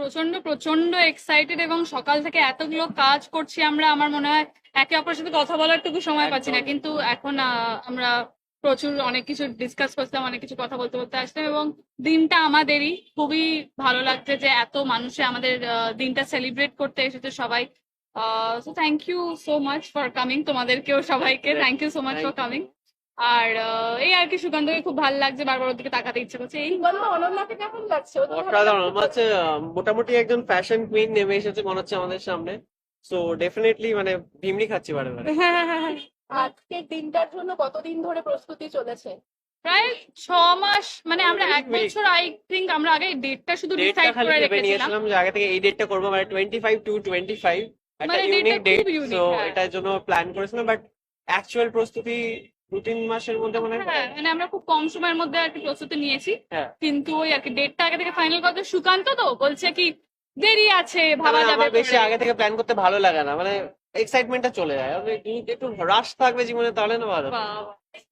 প্রচণ্ড প্রচণ্ড এক্সাইটেড এবং সকাল থেকে এতগুলো কাজ করছি আমরা আমার মনে হয় একে অপরের সাথে কথা বলার টুকু সময় পাচ্ছি না। কিন্তু এখন আমরা প্রচুর অনেক কিছু ডিসকাস করতাম অনেক কিছু কথা বলতে বলতে আসতাম এবং দিনটা আমাদেরই। খুবই ভালো লাগছে যে এত মানুষে আমাদের দিনটা সেলিব্রেট করতে এসেছে সবাই। So thank you so much for coming তোমাদেরকেও সবাইকে। Thank you so much for coming আর এই আর কি সুকান্তকে খুব ভালো লাগছে বারবার ওর দিকে তাকাতে ইচ্ছে করছে। এই বলো অনন্যাকে কেমন লাগছে? ও তো অসাধারণ আমার হচ্ছে মোটামুটি একজন ফ্যাশন কুইন নেমে এসেছে মনে হচ্ছে আমাদের সামনে। সো ডেফিনেটলি মানে ভিমড়ি খাচ্ছি বারে বারে আজকের দিনটার জন্য কতদিন ধরে প্রস্তুতি চলেছে? প্রায় ছ মাস মানে আমরা এক বছর আই থিঙ্ক আমরা আগে ডেটটা শুধু ডিসাইড করে রেখেছিলাম। নিয়েছিলাম যে আগে থেকে এই ডেটটা করব মানে twenty five two twenty five একটা মানে ইউনিক ডেট সো। এটার জন্য প্ল্যান করেছিলাম বাট অ্যাকচুয়াল প্রস্তুতি দু তিন মাসের মধ্যে মানে হ্যাঁ মানে আমরা খুব কম সময়ের মধ্যে আর কি প্রস্তুতি নিয়েছি। হ্যাঁ। কিন্তু ওই আর কি ডেটটা আগে থেকে ফাইনাল করতে সুকান্ত তো বলছে কি দেরি আছে ভাবা যাবে বেশি আগে থেকে প্ল্যান করতে ভালো লাগে না মানে এক্সাইটমেন্টটা চলে যায়। একটু রাশ থাকবে জীবনে তাহলে না ভালো।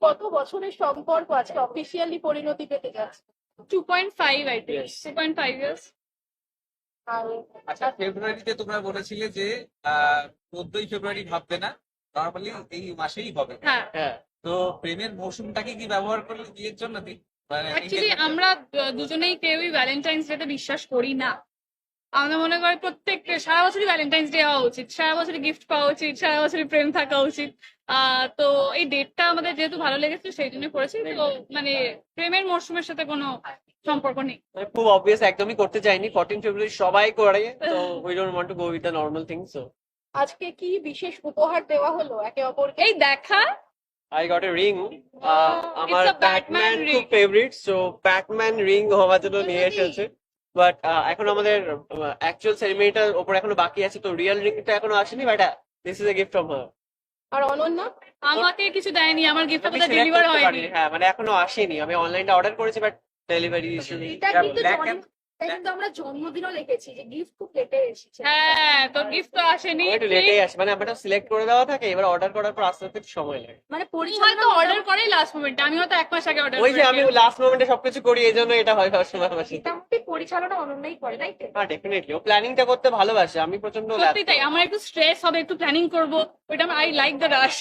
কত বছরের সম্পর্ক আজকে অফিসিয়ালি পরিণতি পেতে যাচ্ছে? Two point five I think two point five years আচ্ছা ফেব্রুয়ারিতে তোমরা বলেছিলে যে চোদ্দই ফেব্রুয়ারি ভাববে না নর্মালি এই মাসেই হবে। হ্যাঁ। হ্যাঁ। তো প্রেমের মৌসুমটাকে কি ব্যবহার করলে বিয়ের জন্য মানে অ্যাকচুয়ালি আমরা দুজনেই কেউই ভ্যালেন্টাইন্স ডেতে বিশ্বাস করি না। আমরা মনে করি প্রত্যেক সারা বছরই ভ্যালেন্টাইন্স ডে হওয়া উচিত সারা বছরই গিফট পাওয়া উচিত সারা বছরই প্রেম থাকা উচিত। আহ, তো এই ডেটটা আমাদের যেহেতু ভালো লেগেছে সেই জন্য করেছি। তো মানে প্রেমের মরশুমের সাথে কোনো সম্পর্ক নেই। মানে খুব অবভিয়াস একদমই করতে চাইনি। ফোরটিন ফেব্রুয়ারি সবাই করে তো we don't want to go with the normal thing so আজকে কি বিশেষ উপহার দেওয়া হলো? একে অপরকে এই দেখা আই গট এ রিং আমার It's a Batman ব্যাটম্যান খুব ring. Favourite so Batman ring হওয়ার জন্য নিয়ে এসেছে। বাট এখন আমাদের অ্যাকচুয়াল সেরিমনিটার উপর এখনও বাকি আছে তো রিয়েল রিংটা এখনও আসেনি but this is a gift from her আর অনন্যা? আমাকে কিছু দেয়নি আমার গিফট আমি ডেলিভার হয়নি। হ্যাঁ মানে এখনও আসেনি। আমি অনলাইনে অর্ডার করেছি বাট ডেলিভারি ইস্যু কিন্তু আমরা জন্মদিনও লিখেছি যে গিফট খুব লেটে এসেছে। হ্যাঁ তোর গিফট তো আসেনি একটু লেটেই আসে মানে আমরা সিলেক্ট করে দেওয়া থাকে এবার অর্ডার করার পর আস্তে আস্তে সময় লাগে। মানে অর্ডার করে লাস্ট মোমেন্টে আমি হয়তো এক মাস আগে অর্ডার ওই যে আমি লাস্ট মোমেন্টে সবকিছু করি এই জন্য এটা হয় সবসময় আমার সাথে। মোটামুটি পরিচালনা অনন্যাই করে তাই তো? হ্যাঁ ডেফিনেটলি ও প্ল্যানিংটা করতে ভালোবাসে আমি প্রচণ্ড সত্যি তাই আমার একটু স্ট্রেস হবে একটু প্ল্যানিং করব ওইটা I like the rush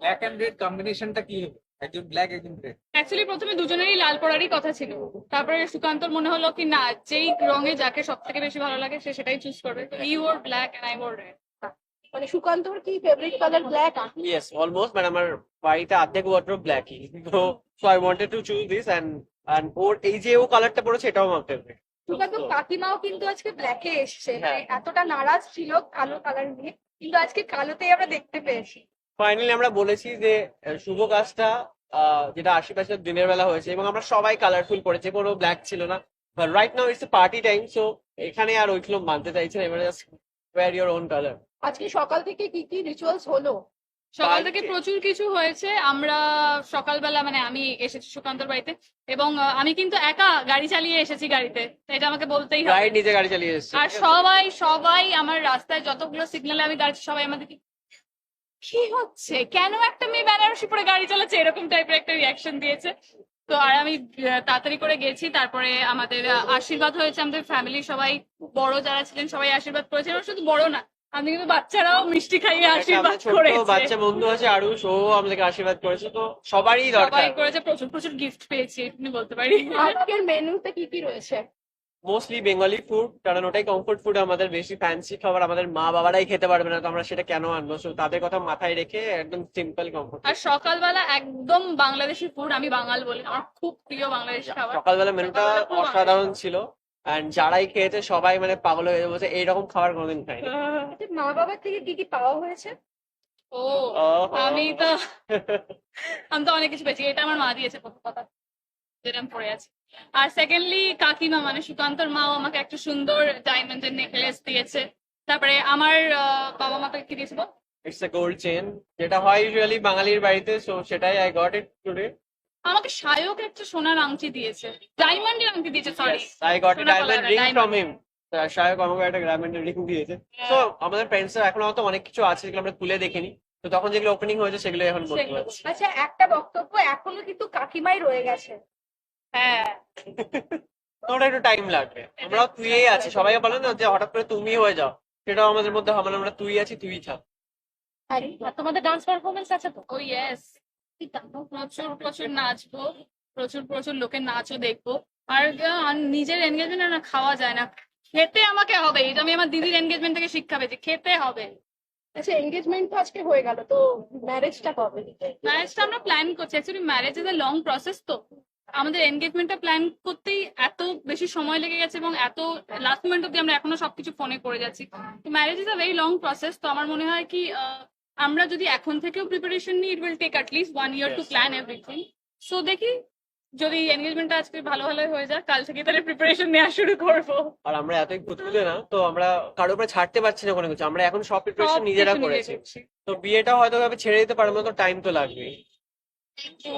black and red কম্বিনেশনটা কি হবে? একজন ব্ল্যাক একজন রেড অ্যাকচুয়ালি প্রথমে দুজনেরই লাল পরারই কথা ছিল। তারপরে সুকান্তর মনে হলো কি না যেই রঙে যাকে সব থেকে বেশি ভালো লাগে সে সেটাই চুজ করবে। ই ওর ব্ল্যাক এন্ড আই ওর রেড মানে সুকান্তর কি favourite colour black yes almost মানে আমার বাড়িতে অর্ধেক ওয়ার্ড্রোব ব্ল্যাকই তো so I wanted to choose this and and ওর এই যে ও কালারটা পড়েছে এটাও আমার ফেভারিট সুকান্ত কাকিমাও কিন্তু আজকে ব্ল্যাকে এসছে। মানে এতটা নারাজ ছিল কালো কালার নিয়ে। কিন্তু আজকে কালোতেই আমরা দেখতে পেয়েছি। ফাইনালি আমরা বলেছি যে শুভ কাজটা আহ, যেটা আশেপাশে দিনের বেলা হয়েছে এবং আমরা সবাই কালারফুল করেছি কোনো ব্ল্যাক ছিল না। But right now it's party time so এখানে আর ওইগুলো মানতে চাইছে না এবারে just wear your own colour আজকে সকাল থেকে কি কি রিচুয়ালস হলো? সকাল থেকে প্রচুর কিছু হয়েছে। আমরা সকালবেলা মানে আমি এসেছি সুকান্তর বাড়িতে এবং আমি কিন্তু একা গাড়ি চালিয়ে এসেছি গাড়িতে তো এটা আমাকে বলতেই হবে। রাইট নিজে গাড়ি চালিয়ে এসেছে। আর সবাই সবাই আমার রাস্তায় যতগুলো সিগন্যালে আমি দাঁড়াচ্ছি সবাই আমাদেরকে কি হচ্ছে? কেন একটা মেয়ে বেনারসি পরে গাড়ি চালাচ্ছে? এরকম টাইপের একটা রিয়াকশন দিয়েছে। তো আর আমি তাড়াতাড়ি করে গেছি। তারপরে আমাদের আশীর্বাদ হয়েছে আমাদের ফ্যামিলি সবাই বড় যারা ছিলেন সবাই আশীর্বাদ করেছেন। এবং শুধু বড় না আমি কিন্তু বাচ্চারাও মিষ্টি খাইয়ে আশীর্বাদ করেছে। বাচ্চা বন্ধু আছে আরুষ। ও আমাদেরকে আশীর্বাদ করেছে। তো সবারই সবাই করেছে প্রচুর প্রচুর গিফট পেয়েছি এটুকুনি বলতে পারি। আজকের মেনুতে কি কি রয়েছে? মোস্টলি বেঙ্গলি ফুড কারণ ওটাই কমফোর্ট ফুড আমাদের বেশি ফ্যান্সি খাবার আমাদের মা বাবারাই খেতে পারবে না তো আমরা সেটা কেন আনব? So তাদের কথা মাথায় রেখে একদম সিম্পল কমফোর্ট আর সকালবেলা একদম বাংলাদেশি ফুড আমি বাঙাল বলি আমার খুব প্রিয় বাংলাদেশি খাবার। সকালবেলা মেনুটা অসাধারণ ছিল এন্ড যারাই খেয়েছে সবাই মানে পাগল হয়ে যাবে বলছে এইরকম খাবার কোনোদিন খাইনি। আচ্ছা, মা বাবার থেকে কি কি পাওয়া হয়েছে? ও আমি তো আমি তো অনেক কিছু পেয়েছি এটা আমার মা দিয়েছে প্রথম কথা যেটা আমি পড়ে আছি। আর সেকেন্ডলি কাকিমা মানে সুকান্তর মাও আমাকে একটা সুন্দর ডায়মন্ডের নেকলেস দিয়েছে। তারপরে আমার বাবা মা তাকে কি দিয়েছে বল? ইটস এ গোল্ড চেন যেটা হয় ইউজুয়ালি বাঙালির বাড়িতে সো সেটাই আই গট ইট টুডে আমাকে সায়ক একটা সোনার আংটি দিয়েছে। ডায়মন্ডের আংটি দিয়েছে sorry I got diamond ring from him Shayak আমাকে একটা ডায়মন্ড রিং দিয়েছে। তো আমাদের ফ্রেন্ডসরা এখন হয়তো অনেক কিছু আছে যেগুলো আমরা খুলে দেখিনি। তো তখন যেগুলো ওপেনিং হয়েছে সেগুলো এখন বলতে আচ্ছা একটা বক্তব্য এখনও কিন্তু কাকিমাই রয়ে গেছে। হ্যাঁ। ওটা একটু টাইম লাগবে। আমরা তুইই আছি। সবাই বলে না যে হঠাৎ করে তুমি হয়ে যাও। সেটাও আমাদের মধ্যে হবে আমরা তুই আছি তুই থাক। আর তোমাদের ডান্স পারফরমেন্স আছে তো? ও ইয়েস প্রচুর প্রচুর নাচবো। প্রচুর প্রচুর লোকের নাচও দেখব। আর নিজের এনগেজমেন্ট না খাওয়া যায় না। খেতে আমাকে হবে। এটা আমি আমার দিদির এনগেজমেন্ট থেকে শিক্ষা পেয়েছি। খেতে হবে। আচ্ছা এঙ্গেজমেন্ট তো আজকে হয়ে গেল, তো ম্যারেজটা কবে? ম্যারেজটা আমরা প্ল্যান করছি। Actually marriage is a long process তো। আমাদের এনগেজমেন্টটা প্ল্যান করতেই এত বেশি সময় লেগে গেছে এবং এত লাস্ট মোমেন্ট অব্দি আমরা এখনও সবকিছু ফোনে করে যাচ্ছি। তো marriage is a very long process তো আমার মনে হয় কি আমরা যদি এখন থেকেও প্রিপারেশন নিই it will take at least one year to plan everything so দেখি যদি এনগেজমেন্টটা আজকে ভালো ভালো হয়ে যায় কাল থেকে তাহলে প্রিপারেশন নেওয়া শুরু করব। আর আমরা এতই ভুতুলে না তো আমরা কারোর উপরে ছাড়তে পারছি না কোনো কিছু। আমরা এখন সব প্রিপারেশন নিজেরা করেছি। তো বিয়েটা হয়তো ভাবে ছেড়ে দিতে পারব না তো টাইম তো লাগবেই